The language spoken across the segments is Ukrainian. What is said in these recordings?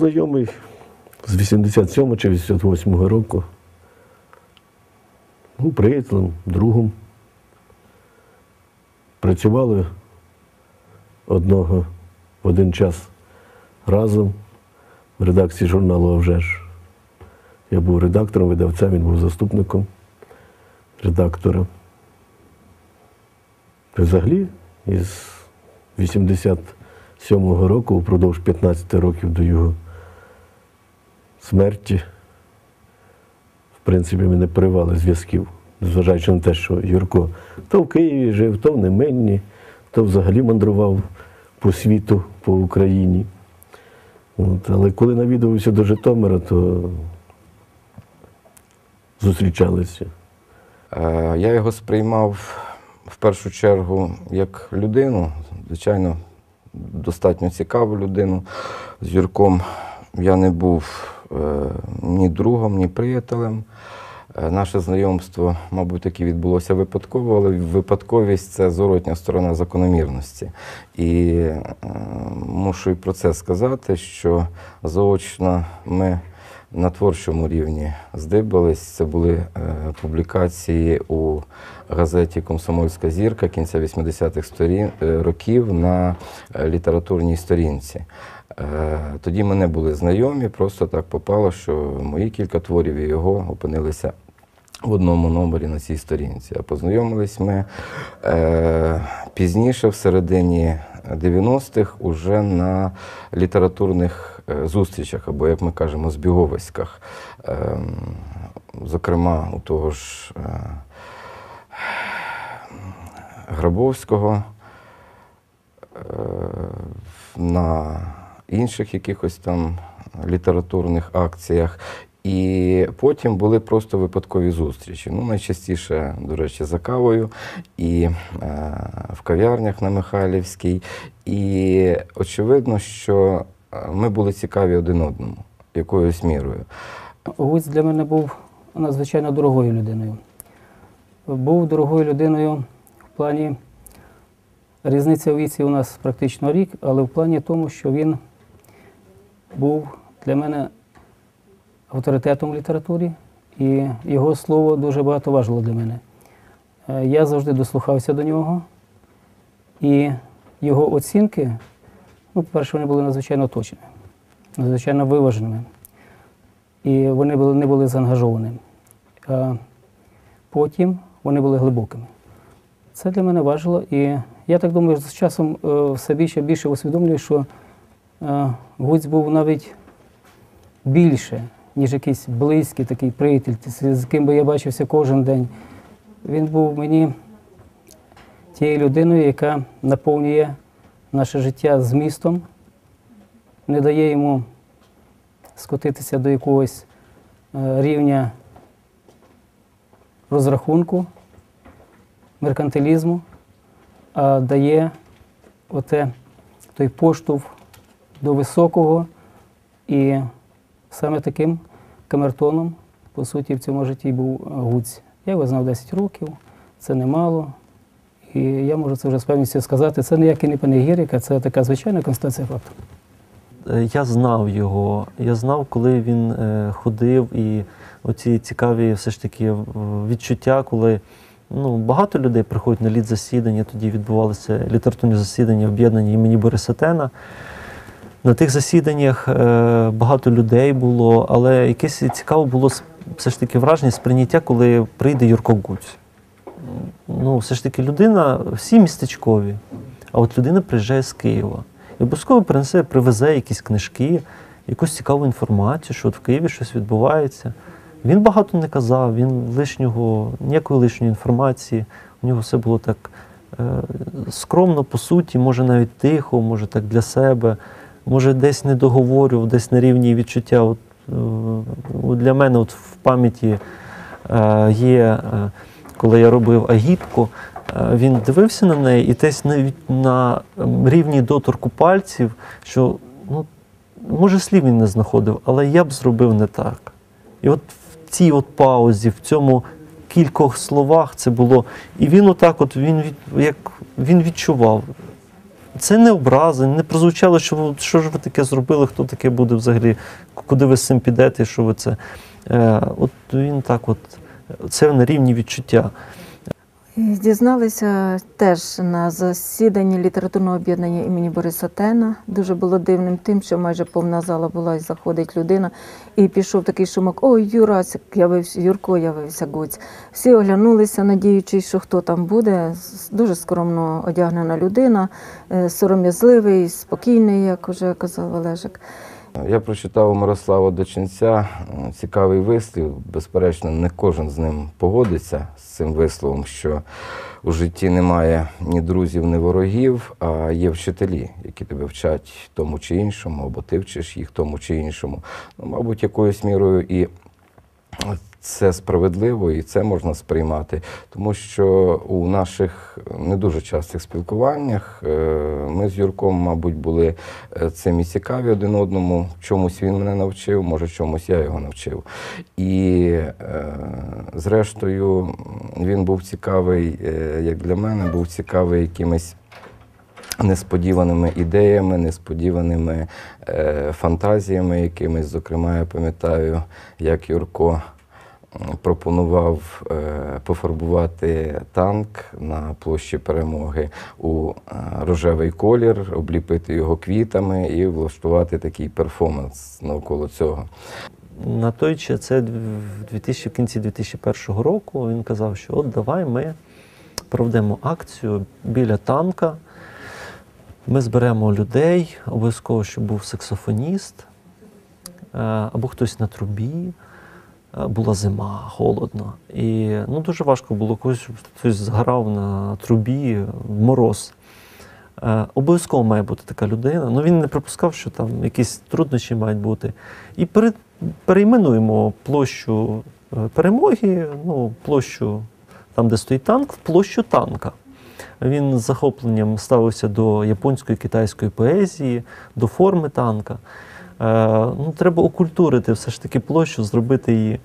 Знайомий з 87 чи 88 року. Був приятелем, другом. Працювали одного в один час разом в редакції журналу «Авжеж». Я був редактором, видавцем, він був заступником редактора. Взагалі, із 87-го року, упродовж 15 років до його смерті, в принципі, ми не поривали зв'язків, зважаючи на те, що Юрко то в Києві жив, то в Неменні, то взагалі мандрував по світу, по Україні. От, але коли навідувався до Житомира, то зустрічалися. Е, Я його сприймав в першу чергу як людину, звичайно, достатньо цікаву людину. З Юрком я не був ні другом, ні приятелем. Е, Наше знайомство, мабуть, таки відбулося випадково, але випадковість це зворотня сторона закономірності. І е, мушу і про це сказати, що заочно ми на творчому рівні здибались. Це були е, публікації у газеті Комсомольська зірка кінця 80-х сторін, е, років на е, літературній сторінці. Е, Тоді ми не були знайомі, просто так попало, що мої кілька творів і його опинилися в одному номері на цій сторінці. А познайомились ми е, пізніше, в середині 90-х, уже на літературних е, зустрічах, або, як ми кажемо, збіговиськах. Зокрема, у того ж е, Грабовського, на інших якихось там літературних акціях. І потім були просто випадкові зустрічі. Ну, найчастіше, до речі, за кавою і е, в кав'ярнях на Михайлівській. І очевидно, що е, ми були цікаві один одному якоюсь мірою. Гуць для мене був надзвичайно дорогою людиною. Був дорогою людиною в плані різниця у віці у нас практично рік, але в плані тому, що він був для мене авторитетом в літературі, і його слово дуже багато важило для мене. Е, Я завжди дослухався до нього, і його оцінки, ну, по-перше, вони були надзвичайно точними, надзвичайно виваженими і вони були, не були заангажовані. А потім вони були глибокими. Це для мене важливо. І я так думаю, що з часом е, все більше більше усвідомлюю, що Гуць був навіть більше, ніж якийсь близький такий приятель, з з ким би я бачився кожен день. Він був мені тією людиною, яка наповнює наше життя змістом, не дає йому скотитися до якогось е, рівня розрахунку, меркантилізму, а дає оте, той поштовх до високого. І саме таким камертоном, по суті, в цьому житті був е, Гуць. Я його знав 10 років, це немало. І я можу це вже з певністю сказати. Це ніякий не панегірика, це така звичайна констатація факту. Е, Я знав його. Я знав, коли він е, ходив, і оці цікаві все ж таки відчуття, коли ну, багато людей приходять на літ засідання, тоді відбувалися літературні засідання об'єднання імені Бориса Тена. На тих засіданнях е, багато людей було, але якесь цікаве було все ж таки враження сприйняття, коли прийде Юрко Гуць. Ну, все ж таки, людина, всі містечкові, а от людина приїжджає з Києва. І обов'язково принесе, привезе якісь книжки, якусь цікаву інформацію, що от в Києві щось відбувається. Він багато не казав, він лишнього, ніякої лишньої інформації. У нього все було так е, скромно, по суті, може навіть тихо, може так для себе, може десь не договорював, десь на рівні відчуття. От, е, от для мене от в пам'яті е, є, е, коли я робив агітку, він дивився на неї і десь навіть на рівні доторку пальців, що ну, може слів він не знаходив, але я б зробив не так. І от в цій от паузі, в цьому кількох словах це було. І він отак, от він як він відчував. Це не образи, не прозвучало, що що ж ви таке зробили, хто таке буде взагалі, куди ви з цим підете, що ви це. Е, от він так, от, це на рівні відчуття. Дізналися теж на засіданні літературного об'єднання імені Бориса Тена. Дуже було дивним тим, що майже повна зала була і заходить людина. І пішов такий шумок: ой, Юрасик явився, Юрко явився Гуць. Всі оглянулися, надіючись, що хто там буде. Дуже скромно одягнена людина, е, сором'язливий, спокійний, як уже казав Олежик. Я прочитав у Мирослава Дочинця цікавий вислів. Безперечно, не кожен з ним погодиться з цим висловом, що у житті немає ні друзів, ні ворогів, а є вчителі, які тебе вчать тому чи іншому, або ти вчиш їх тому чи іншому. Ну, мабуть, якоюсь мірою і це справедливо і це можна сприймати, тому що у наших не дуже частих спілкуваннях е, ми з Юрком, мабуть, були е, цим і цікаві один одному. Чомусь він мене навчив, може, чомусь я його навчив. І е, зрештою він був цікавий, е, як для мене, був цікавий якимись. Несподіваними ідеями, несподіваними е, фантазіями якимись. Зокрема, я пам'ятаю, як Юрко пропонував е, пофарбувати танк на площі перемоги у е, рожевий колір, обліпити його квітами і влаштувати такий перформанс навколо цього. На той час, це в 2000, в кінці 2001 року, він казав, що от давай ми проведемо акцію біля танка. Ми зберемо людей, обов'язково, щоб був саксофоніст, е, або хтось на трубі. Е, Була зима, холодно. І ну, дуже важко було когось, хтось зграв на трубі в мороз. Е, Обов'язково має бути така людина. Ну він не припускав, що там якісь труднощі мають бути. І пере, перейменуємо площу е, перемоги, ну, площу там, де стоїть танк, в площу танка. Він з захопленням ставився до японської китайської поезії, до форми танка. Е, ну, треба окультурити все ж таки площу, зробити її.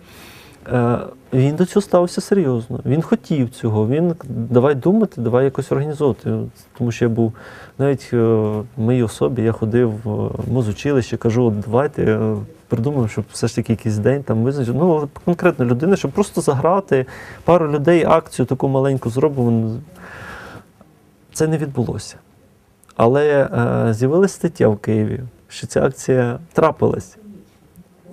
Е, він до цього ставився серйозно. Він хотів цього. Він давай думати, давай якось організовувати. Тому що я був навіть е, в моїй особі, я ходив в музучилище, кажу, от давайте придумаємо, щоб все ж таки якийсь день там визначити. Ну, конкретно людина, щоб просто заграти, пару людей, акцію таку маленьку зробимо. Це не відбулося. Але з'явилася стаття в Києві, що ця акція трапилась.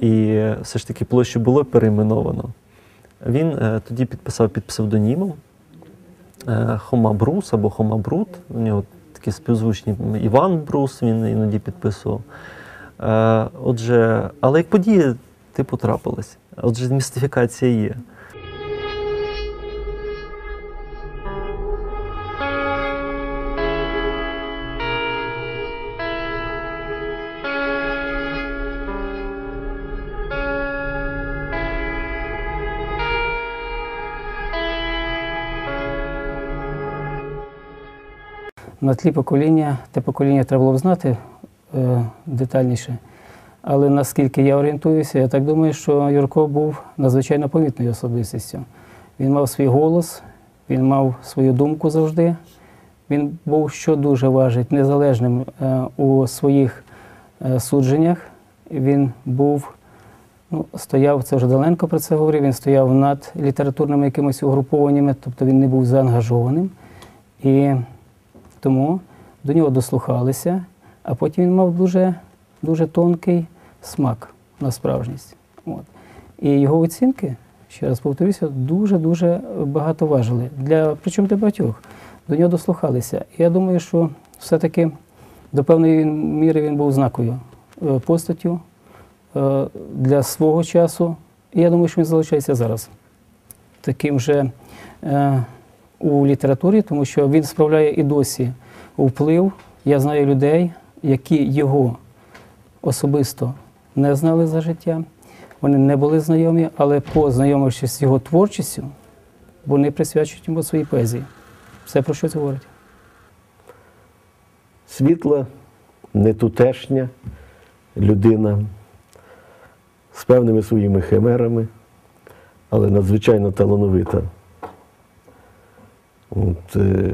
І все ж таки площу було перейменовано. Він е, тоді підписав під псевдонімом е, Хома Брус або Хома Брут. У нього такі співзвучні Іван Брус, він іноді підписував. Е, отже, але як події, типу, трапилась. Отже, містифікація є. На тлі покоління, те покоління треба було б знати е, детальніше. Але наскільки я орієнтуюся, я так думаю, що Юрко був надзвичайно помітною особистістю. Він мав свій голос, він мав свою думку завжди. Він був, що дуже важить, незалежним е, у своїх е, судженнях. Він був, ну, стояв, це вже Даленко про це говорив, він стояв над літературними якимись угрупованнями, тобто він не був заангажованим. І тому до нього дослухалися, а потім він мав дуже, дуже тонкий смак на справжність. От. І його оцінки, ще раз повторюся, дуже-дуже багато важили. Для, причому для багатьох. До нього дослухалися. Я думаю, що все-таки до певної міри він був знакою е, постаттю е, для свого часу. І я думаю, що він залишається зараз таким же е, у літературі, тому що він справляє і досі вплив. Я знаю людей, які його особисто не знали за життя, вони не були знайомі, але познайомившись з його творчістю, вони присвячують йому свої поезії. Все про що це говорить. світла, нетутешня людина з певними своїми химерами, але надзвичайно талановита. От, е,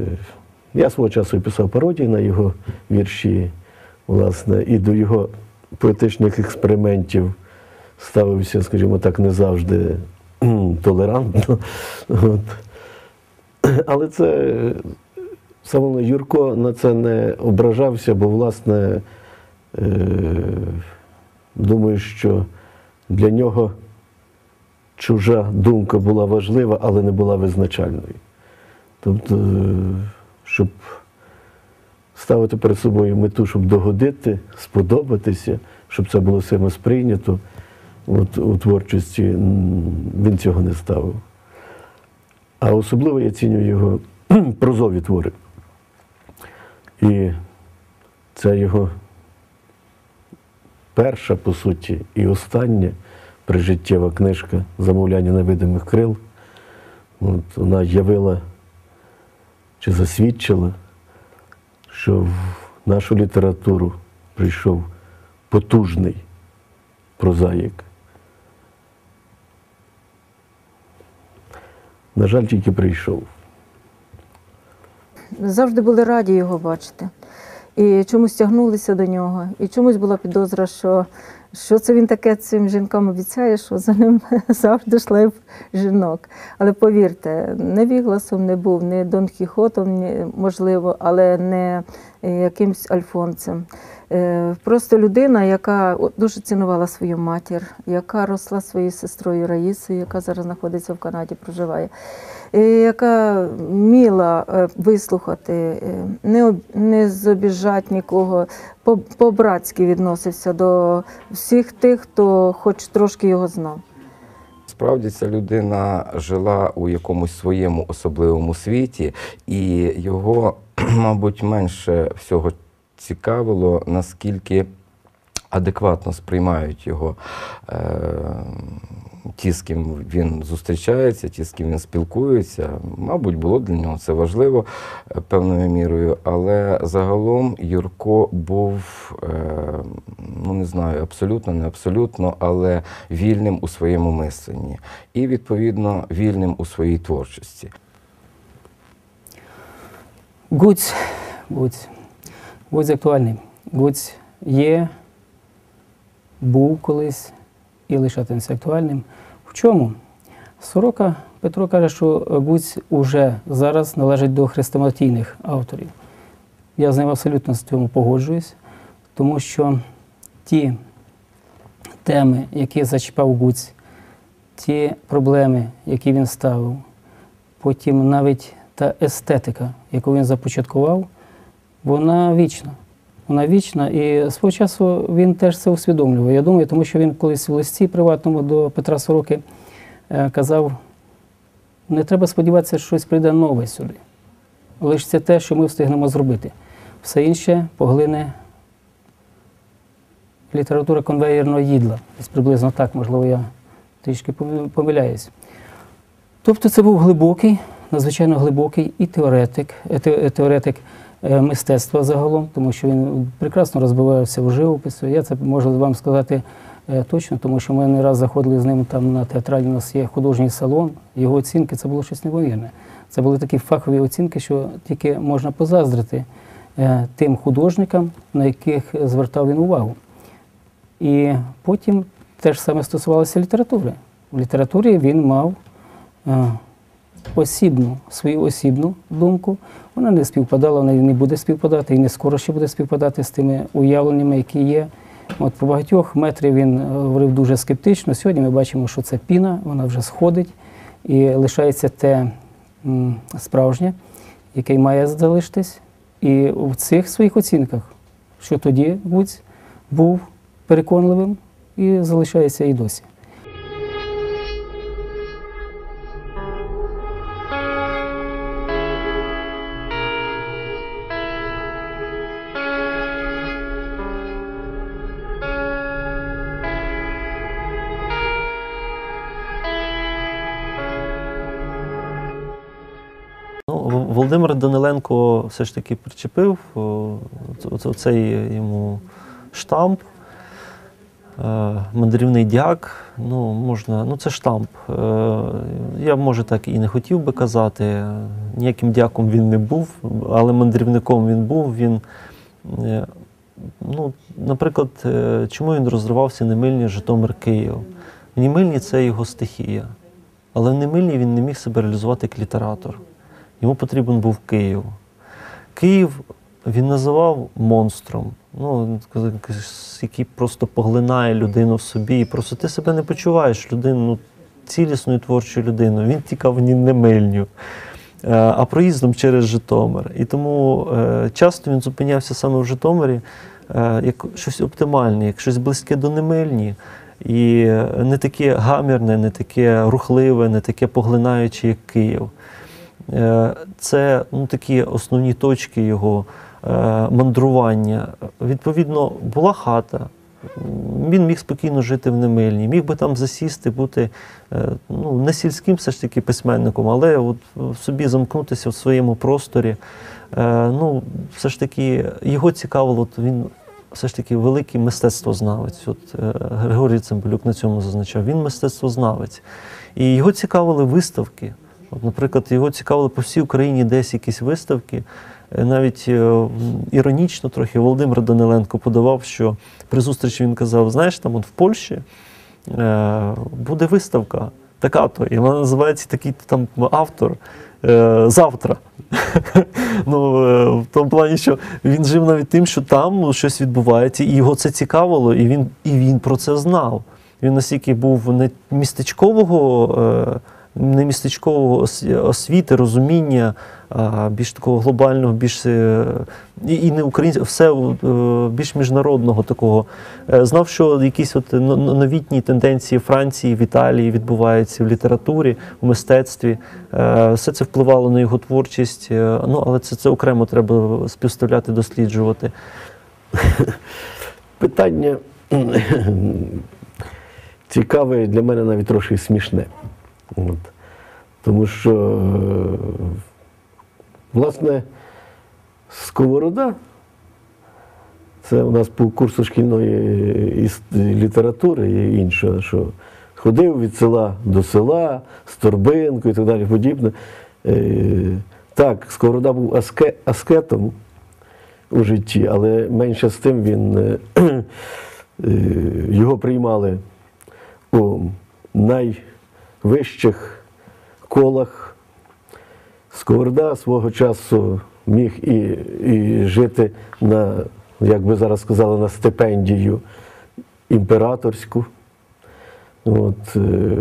Я свого часу писав пародії на його вірші, власне, і до його поетичних експериментів ставився, скажімо так, не завжди толерантно. От. Але це саме Юрко на це не ображався, бо, власне, е, думаю, що для нього чужа думка була важлива, але не була визначальною. Тобто, е, щоб ставити перед собою мету, щоб догодити, сподобатися, щоб це було всіма сприйнято, от, у творчості він цього не ставив. А особливо я ціню його прозові твори. І це його перша, по суті, і остання прижиттєва книжка Замовляння невидимих крил. От вона явила чи засвідчила, що в нашу літературу прийшов потужний прозаїк. На жаль, тільки прийшов. Завжди були раді його бачити. І чомусь тягнулися до нього. І чомусь була підозра, що, що це він таке цим жінкам обіцяє, що за ним завжди шлейф жінок. Але повірте, не Вігласом не був, не Дон Хіхотом, можливо, але не е, якимсь альфонцем. Е, Просто людина, яка дуже цінувала свою матір, яка росла своєю сестрою Раїсою, яка зараз знаходиться в Канаді, проживає, і яка вміла е, вислухати, е, не, об- не зобіжать нікого, по-братськи відносився до всіх тих, хто хоч трошки його знав. Справді ця людина жила у якомусь своєму особливому світі, і його, мабуть, менше всього цікавило, наскільки адекватно сприймають його е, ті, з ким він зустрічається, ті, з ким він спілкується. Мабуть, було для нього це важливо е, певною мірою, але загалом Юрко був, е, ну не знаю, абсолютно, не абсолютно, але вільним у своєму мисленні і, відповідно, вільним у своїй творчості. Гуць, Гуць, Гуць актуальний. Гуць є, був колись і лишатиметься актуальним. В чому? Сорока Петро каже, що Гуць уже зараз належить до хрестоматійних авторів. Я з ним абсолютно з цьому погоджуюсь, тому що ті теми, які зачіпав Гуць, ті проблеми, які він ставив, потім навіть та естетика, яку він започаткував, вона вічна. Вона вічна, і свого часу він теж це усвідомлював. Я думаю, тому що він колись в листі приватному до Петра Сороки е, казав: не треба сподіватися, що щось прийде нове сюди. Лише це те, що ми встигнемо зробити. Все інше поглине література конвеєрного їдла. Десь приблизно так, можливо, я трішки помиляюсь. Тобто це був глибокий, надзвичайно глибокий і теоретик, е, те- теоретик мистецтва загалом, тому що він прекрасно розбивався в живопису. Я це можу вам сказати е, точно, тому що ми не раз заходили з ним там на театральний, у нас є художній салон. Його оцінки це було щось неймовірне. Це були такі фахові оцінки, що тільки можна позаздрити е, тим художникам, на яких звертав він увагу. І потім те ж саме стосувалося літератури. В літературі він мав е, осібну, свою осібну думку. Вона не співпадала, вона і не буде співпадати, і не скоро ще буде співпадати з тими уявленнями, які є. От по багатьох метрів він е, говорив дуже скептично. Сьогодні ми бачимо, що це піна, вона вже сходить, і лишається те справжнє, яке має залишитись. І в цих своїх оцінках, що тоді Гуць був переконливим і залишається і досі. Володимир Даниленко все ж таки причепив цей йому штамп. Е, Мандрівний дяк, ну можна, ну це штамп. Е, Я може так і не хотів би казати. Ніяким дяком він не був, але мандрівником він був. Він, е, ну, наприклад, чому він розривався Немильні Житомир Київ? В Немильні це його стихія. Але в Немильні він не міг себе реалізувати як літератор. Йому потрібен був Київ. Київ він називав монстром, ну, який просто поглинає людину в собі. І просто ти себе не почуваєш людину, ну, цілісною творчою людиною. Він тікав в Немильню, е, а проїздом через Житомир. І тому е, часто він зупинявся саме в Житомирі е, як щось оптимальне, як щось близьке до Немильні. І не таке гамірне, не таке рухливе, не таке поглинаюче, як Київ. Е, Це ну, такі основні точки його е, мандрування. Відповідно, була хата. Він міг спокійно жити в Немильні, міг би там засісти, бути е, ну, не сільським все ж таки письменником, але от собі замкнутися в своєму просторі. Ну, все ж таки, його цікавило, от він все ж таки великий мистецтвознавець. От Григорій Цимбалюк на цьому зазначав. Він мистецтвознавець. І його цікавили виставки. От, наприклад, його цікавили по всій Україні десь якісь виставки. Е, Навіть е, іронічно трохи Володимир Даниленко подавав, що при зустрічі він казав: знаєш, там от в Польщі е, буде виставка така-то, і вона називається такий там автор завтра. ну, в тому плані, що він жив навіть тим, що там щось відбувається, і його це цікавило, і він, і він про це знав. Він настільки був не містечкового, не містечкового освіти, розуміння, більш такого глобального, більш е, і, не українського, все е, більш міжнародного такого. Е, Знав, що якісь от но- но- новітні тенденції Франції, в Італії відбуваються в літературі, в мистецтві. Все це впливало на його творчість. Ну, але це, це окремо треба співставляти, досліджувати. Питання цікаве для мене навіть трошки смішне. От. Тому що, е, власне, сковорода це у нас по курсу шкільної літератури і іншого, що ходив від села до села з торбинкою і так далі подібне. Е, Так, Сковорода був аске, аскетом у житті, але менше з тим він е, його приймали у найвищих колах. Сковорода свого часу міг і, і жити на, як би зараз сказали, на стипендію імператорську. От, е,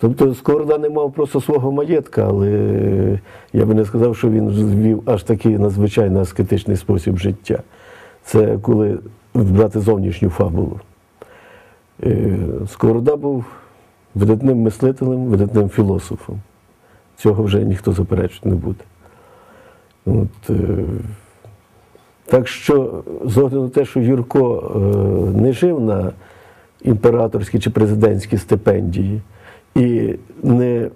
тобто Сковорода не мав просто свого маєтка, але я би не сказав, що він вів аж такий надзвичайно аскетичний спосіб життя. Це коли брати зовнішню фабулу. Е, Сковорода був видатним мислителем, видатним філософом. Цього вже ніхто заперечити не буде. От, е, так що, з огляду на те, що Юрко е, не жив на імператорські чи президентські стипендії і не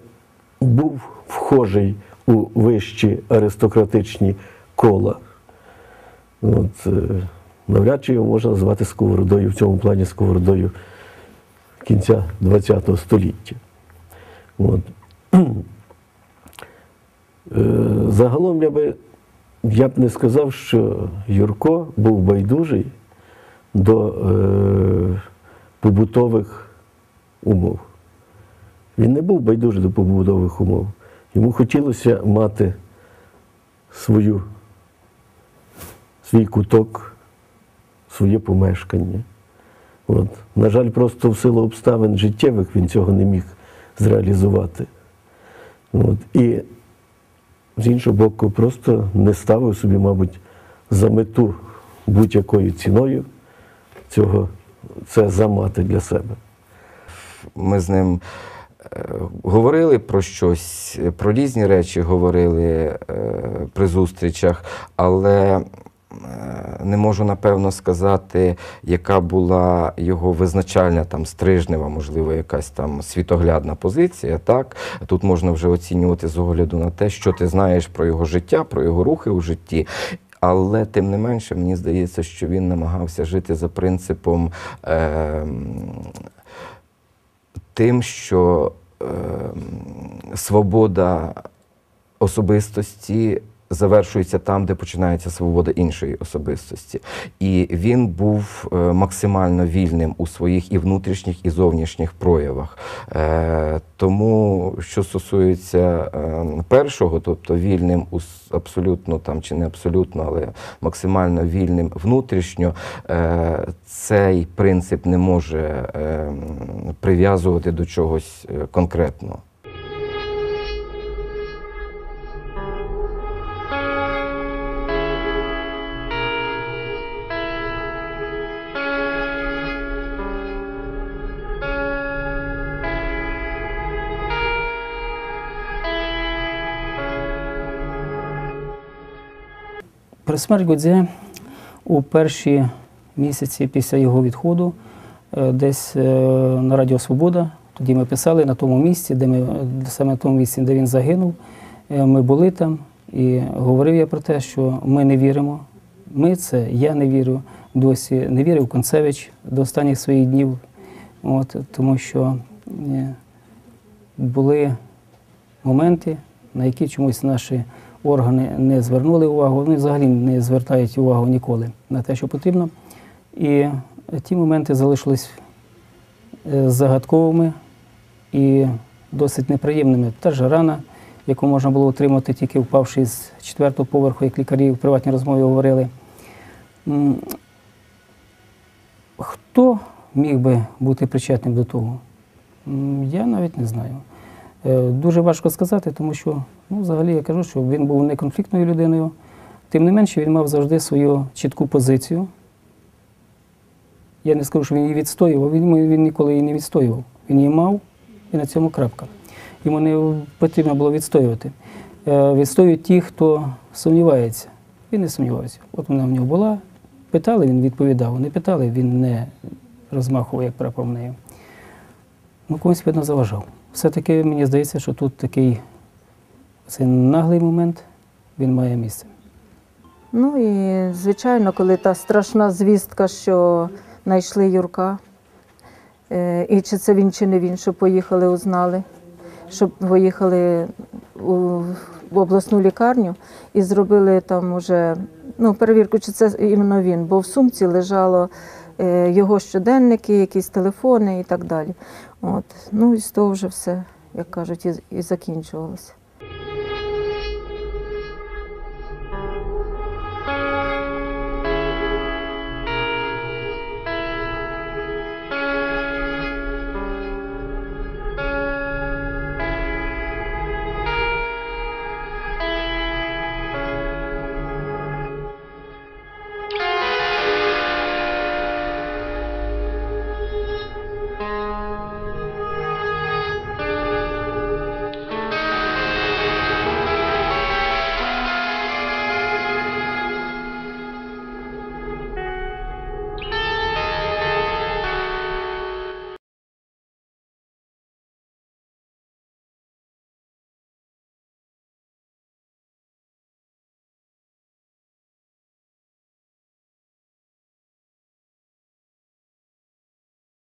був вхожий у вищі аристократичні кола, от, е, навряд чи його можна назвати сковородою в цьому плані сковородою кінця ХХ століття. От. Е, Загалом я би, я б не сказав, що Юрко був байдужий до е, побутових умов. Він не був байдужий до побутових умов. Йому хотілося мати свою, свій куток, своє помешкання. От. На жаль, просто в силу обставин життєвих він цього не міг зреалізувати. От. І з іншого боку, просто не ставив собі, мабуть, за мету будь-якою ціною цього це замати для себе. Ми з ним е, говорили про щось, про різні речі говорили е, при зустрічах, але не можу напевно сказати, яка була його визначальна там стрижнева, можливо, якась там світоглядна позиція. Так тут можна вже оцінювати з огляду на те, що ти знаєш про його життя, про його рухи у житті. Але тим не менше, мені здається, що він намагався жити за принципом е, тим, що е, свобода особистості завершується там, де починається свобода іншої особистості. І він був е, максимально вільним у своїх і внутрішніх, і зовнішніх проявах. Е, Тому, що стосується е, першого, тобто вільним у абсолютно там чи не абсолютно, але максимально вільним внутрішньо, цей принцип не може прив'язувати до чогось конкретного. Про смерть Гудзе у перші місяці після його відходу, е, десь е, на Радіо Свобода, тоді ми писали на тому місці, де ми, саме на тому місці, де він загинув. Е, Ми були там і говорив я про те, що ми не віримо. Ми це, я не вірю досі, не вірив Концевич до останніх своїх днів. От, тому що були моменти, на які чомусь наші органи не звернули увагу, вони взагалі не звертають увагу ніколи на те, що потрібно. І ті моменти залишились е, загадковими і досить неприємними. Та ж рана, яку можна було отримати, тільки впавши з четвертого поверху, як лікарі в приватній розмові говорили. Хто міг би бути причетним до того? Я навіть не знаю. Е, Дуже важко сказати, тому що ну, взагалі я кажу, що він був неконфліктною людиною. Тим не менше, він мав завжди свою чітку позицію. Я не скажу, що він її відстоював, він, він ніколи її не відстоював. Він її мав, і на цьому крапка. Йому не потрібно було відстоювати. Е, Відстоюють ті, хто сумнівається. Він не сумнівався. От вона в нього була. Питали, він відповідав. Не питали, він не розмахував як прапором нею. Ну, комусь видно заважав. Все-таки мені здається, що тут такий цей наглий момент він має місце. Ну і звичайно, коли та страшна звістка, що знайшли Юрка, е, і чи це він, чи не він, що поїхали, узнали, щоб поїхали в обласну лікарню і зробили там уже ну, перевірку, чи це іменно він, бо в сумці лежало е, його щоденники, якісь телефони і так далі. От. Ну і з того вже все, як кажуть, і закінчувалося.